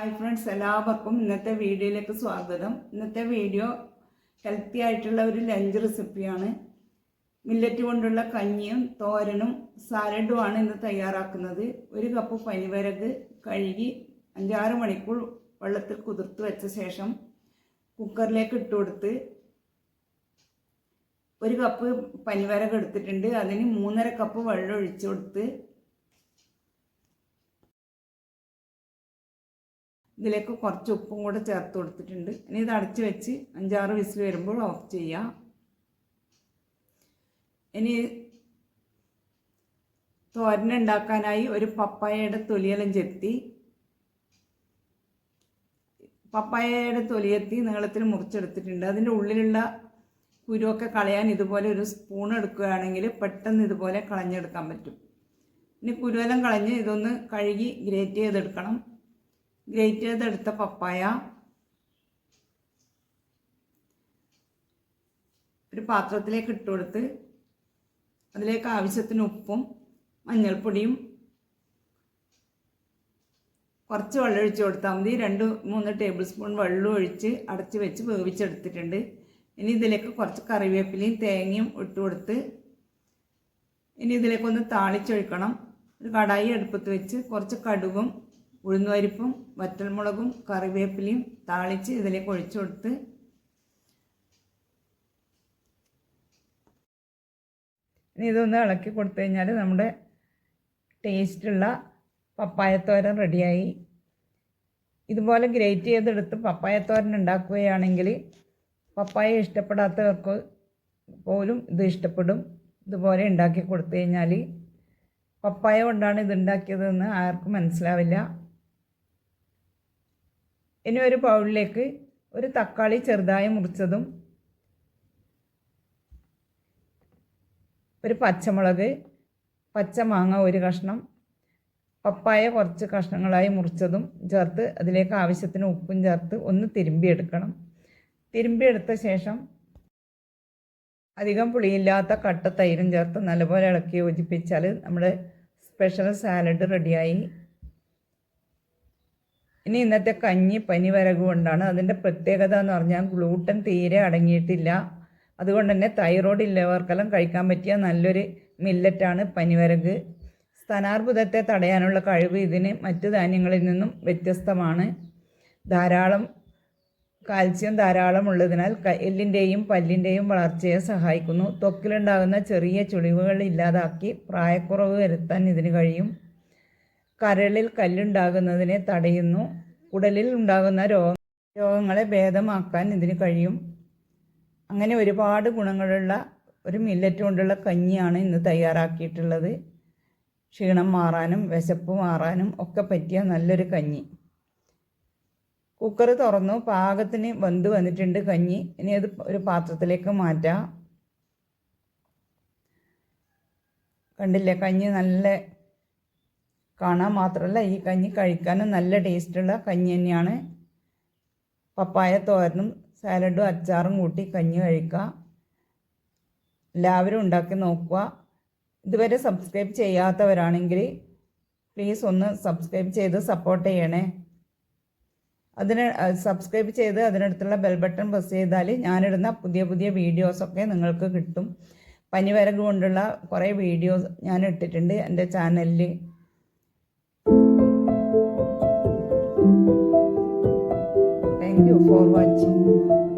Hi friends എല്ലാവർക്കും ഇന്നത്തെ വീഡിയോയിലേക്ക് സ്വാഗതം. ഇന്നത്തെ വീഡിയോ ഹെൽത്തി ആയിട്ടുള്ള ഒരു ലഞ്ച് റെസിപ്പിയാണ് മില്ലറ്റ് കൊണ്ടുള്ള കഞ്ഞിയും തോരനും സാലഡുമാണ് ഇന്ന് തയ്യാറാക്കുന്നത്. ഒരു കപ്പ് പനിവരക് കഴുകി അഞ്ചാറ് മണിക്കൂർ വെള്ളത്തിൽ കുതിർത്ത് വെച്ച ശേഷം കുക്കറിലേക്ക് ഇട്ട് കൊടുത്ത് ഒരു കപ്പ് പനിവരക് എടുത്തിട്ടുണ്ട്. അതിന് മൂന്നര കപ്പ് വെള്ളം ഒഴിച്ചു കൊടുത്ത് ഇതിലേക്ക് കുറച്ച് ഉപ്പും കൂടെ ചേർത്ത് കൊടുത്തിട്ടുണ്ട്. ഇനി ഇത് അടച്ച് വെച്ച് അഞ്ചാറ് വിസിൽ വരുമ്പോൾ ഓഫ് ചെയ്യാം. ഇനി തോരൻ ഉണ്ടാക്കാനായി ഒരു പപ്പായയുടെ തൊലിയെല്ലാം ചെത്തി. പപ്പായയുടെ തൊലിയെത്തി നീളത്തിൽ മുറിച്ചെടുത്തിട്ടുണ്ട്. അതിന്റെ ഉള്ളിലുള്ള കുരുവൊക്കെ കളയാൻ ഇതുപോലെ ഒരു സ്പൂൺ എടുക്കുകയാണെങ്കിൽ പെട്ടെന്ന് ഇതുപോലെ കളഞ്ഞെടുക്കാൻ പറ്റും. ഇനി കുരുവെല്ലാം കളഞ്ഞ് ഇതൊന്ന് കഴുകി ഗ്രേറ്റ് ചെയ്തെടുക്കണം. ഗ്രേറ്റ് ചെയ്തെടുത്ത പപ്പായ. ഒരു പാത്രത്തിലേക്ക് ഇട്ട് കൊടുത്ത് അതിലേക്ക് ആവശ്യത്തിന് ഉപ്പും മഞ്ഞൾപ്പൊടിയും കുറച്ച് വെള്ളം ഒഴിച്ച് കൊടുത്താൽ മതി. രണ്ട് മൂന്ന് ടേബിൾ സ്പൂൺ വെള്ളം ഒഴിച്ച് അടച്ച് വെച്ച് വേവിച്ചെടുത്തിട്ടുണ്ട്. ഇനി ഇതിലേക്ക് കുറച്ച് കറിവേപ്പിലയും തേങ്ങയും ഇട്ട് കൊടുത്ത് ഇനി ഇതിലേക്കൊന്ന് താളിച്ചൊഴിക്കണം. ഒരു കടായി അടുപ്പത്ത് വെച്ച് കുറച്ച് കടുകും ഉഴുന്നുപരിപ്പും വറ്റൽമുളകും കറിവേപ്പിലയും താളിച്ച് ഇതിലേക്ക് ഒഴിച്ചു കൊടുത്ത് ഇനി ഇതൊന്ന് ഇളക്കി കൊടുത്തു കഴിഞ്ഞാൽ നമ്മുടെ ടേസ്റ്റുള്ള പപ്പായത്തോരൻ റെഡിയായി. ഇതുപോലെ ഗ്രേറ്റ് ചെയ്തെടുത്ത് പപ്പായത്തോരൻ ഉണ്ടാക്കുകയാണെങ്കിൽ പപ്പായ ഇഷ്ടപ്പെടാത്തവർക്ക് പോലും ഇത് ഇഷ്ടപ്പെടും. ഇതുപോലെ ഉണ്ടാക്കി കൊടുത്തു കഴിഞ്ഞാൽ പപ്പായ കൊണ്ടാണ് ഇത് ഉണ്ടാക്കിയതെന്ന് ആർക്കും മനസ്സിലാവില്ല. ഇനി ഒരു ബൗളിലേക്ക് ഒരു തക്കാളി ചെറുതായി മുറിച്ചതും ഒരു പച്ചമുളക് പച്ചമാങ്ങ ഒരു കഷ്ണം പപ്പായ കുറച്ച് കഷ്ണങ്ങളായി മുറിച്ചതും ചേർത്ത് അതിലേക്ക് ആവശ്യത്തിന് ഉപ്പും ചേർത്ത് ഒന്ന് തിരുമ്പിയെടുക്കണം തിരുമ്പിയെടുത്ത ശേഷം അധികം പുളിയില്ലാത്ത കട്ട തൈരും ചേർത്ത് നല്ലപോലെ ഇളക്കി യോജിപ്പിച്ചാൽ നമ്മുടെ സ്പെഷ്യൽ സാലഡ് റെഡിയായി. ഇനി ഇന്നത്തെ കഞ്ഞി പനി വരകു കൊണ്ടാണ് അതിന്റെ പ്രത്യേകത എന്ന് പറഞ്ഞാൽ ഗ്ലൂട്ടൻ തീരെ അടങ്ങിയിട്ടില്ല. അതുകൊണ്ട് തന്നെ തൈറോയ്ഡ് ഇല്ലവർക്കെല്ലാം കഴിക്കാൻ പറ്റിയ നല്ലൊരു മില്ലറ്റാണ് പനിവരക്. സ്ഥാനാർബുദത്തെ തടയാനുള്ള കഴിവ് ഇതിന് മറ്റു ധാന്യങ്ങളിൽ നിന്നും വ്യത്യസ്തമാണ്. ധാരാളം കാൽസ്യം ധാരാളം ഉള്ളതിനാൽ എല്ലിന്റെയും പല്ലിന്റെയും വളർച്ചയെ സഹായിക്കുന്നു. ത്വക്കിലുണ്ടാകുന്ന ചെറിയ ചുളിവുകൾ ഇല്ലാതാക്കി പ്രായക്കുറവ് വരുത്താൻ ഇതിന് കഴിയും. കരളിൽ കല്ലുണ്ടാകുന്നതിനെ തടയുന്നു. കുടലിൽ ഉണ്ടാകുന്ന രോഗ രോഗങ്ങളെ ഭേദമാക്കാൻ ഇതിന് കഴിയും. അങ്ങനെ ഒരുപാട് ഗുണങ്ങളുള്ള ഒരു മില്ലറ്റ് കൊണ്ടുള്ള കഞ്ഞിയാണ് ഇന്ന് തയ്യാറാക്കിയിട്ടുള്ളത്. ക്ഷീണം മാറാനും വിശപ്പ് മാറാനും ഒക്കെ പറ്റിയ നല്ലൊരു കഞ്ഞി. കുക്കർ തുറന്നു. പാകത്തിന് വെന്ത് വന്നിട്ടുണ്ട് കഞ്ഞി. ഇനി അത് ഒരു പാത്രത്തിലേക്ക് മാറ്റാം. കണ്ടില്ലേ? കഞ്ഞി നല്ല കാണാൻ മാത്രമല്ല ഈ കഞ്ഞി കഴിക്കാനും നല്ല ടേസ്റ്റുള്ള കഞ്ഞി തന്നെയാണ്. പപ്പായ തോരനും സാലഡും അച്ചാറും കൂട്ടി കഞ്ഞി കഴിക്കുക. എല്ലാവരും ഉണ്ടാക്കി നോക്കുക. ഇതുവരെ സബ്സ്ക്രൈബ് ചെയ്യാത്തവരാണെങ്കിൽ പ്ലീസ് ഒന്ന് സബ്സ്ക്രൈബ് ചെയ്ത് സപ്പോർട്ട് ചെയ്യണേ. അതിന് സബ്സ്ക്രൈബ് ചെയ്ത് അതിനടുത്തുള്ള ബെൽ ബട്ടൺ പ്രസ് ചെയ്താൽ ഞാനിടുന്ന പുതിയ പുതിയ വീഡിയോസൊക്കെ നിങ്ങൾക്ക് കിട്ടും. പനിവരക് കൊണ്ടുള്ള കുറേ വീഡിയോസ് ഞാൻ ഇട്ടിട്ടുണ്ട് എന്റെ ചാനലിൽ. foro a.